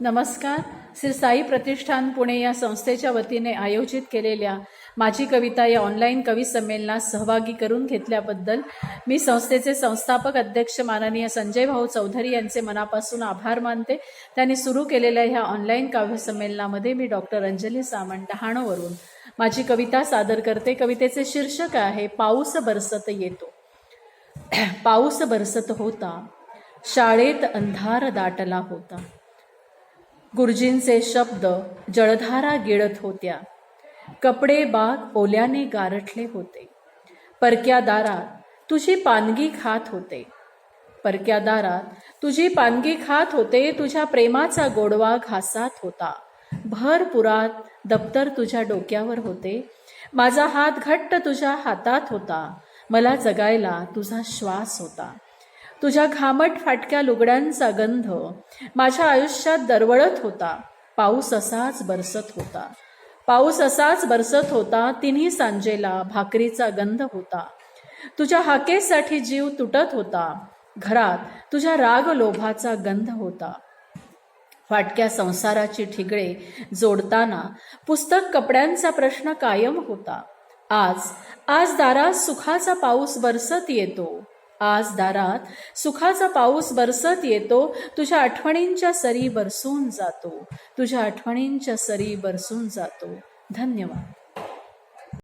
नमस्कार. श्री साई प्रतिष्ठान पुणे या संस्थेच्या वतीने आयोजित केलेल्या माझी कविता या ऑनलाईन कवी संमेलनात सहभागी करून घेतल्याबद्दल मी संस्थेचे संस्थापक अध्यक्ष माननीय संजय भाऊ चौधरी यांचे मनापासून आभार मानते. त्यांनी सुरू केलेल्या ह्या ऑनलाईन काव्य संमेलनामध्ये मी डॉक्टर अंजली सामंत डहाणूवरून माझी कविता सादर करते. कवितेचे शीर्षक आहे पाऊस बरसत येतो. पाऊस बरसत होता. शाळेत अंधार दाटला होता. गुरुजींचे शब्द जळधारा गिळत होत्या. कपडे बाग ओल्याने गारठले होते. परक्या दारात तुझी पानगी खात होते. परक्या दारात तुझी पानगी खात होते तुझ्या प्रेमाचा गोडवा घासात होता. भर पुरात दप्तर तुझ्या डोक्यावर होते. माझा हात घट्ट तुझ्या हातात होता. मला जगायला तुझा श्वास होता. तुझ्या घामट फाटक्या लुगड्यांचा गंध माझ्या आयुष्यात दरवळत होता. पाऊस असाच बरसत होता. पाऊस असाच बरसत होता. तिन्ही सांजेला भाकरीचा गंध होता. तुझ्या हाकेसाठी जीव तुटत होता. घरात तुझ्या राग लोभाचा गंध होता. फाटक्या संसाराची ठिगळे जोडताना पुस्तक कपड्यांचा प्रश्न कायम होता. आज आज दारात सुखाचा पाऊस बरसत येतो. आज दारात. सुखाचा पाऊस बरसत येतो तुझ्या आठवणींच्या सरी बरसून जातो. तुझ्या आठवणींच्या सरी बरसून जातो. धन्यवाद.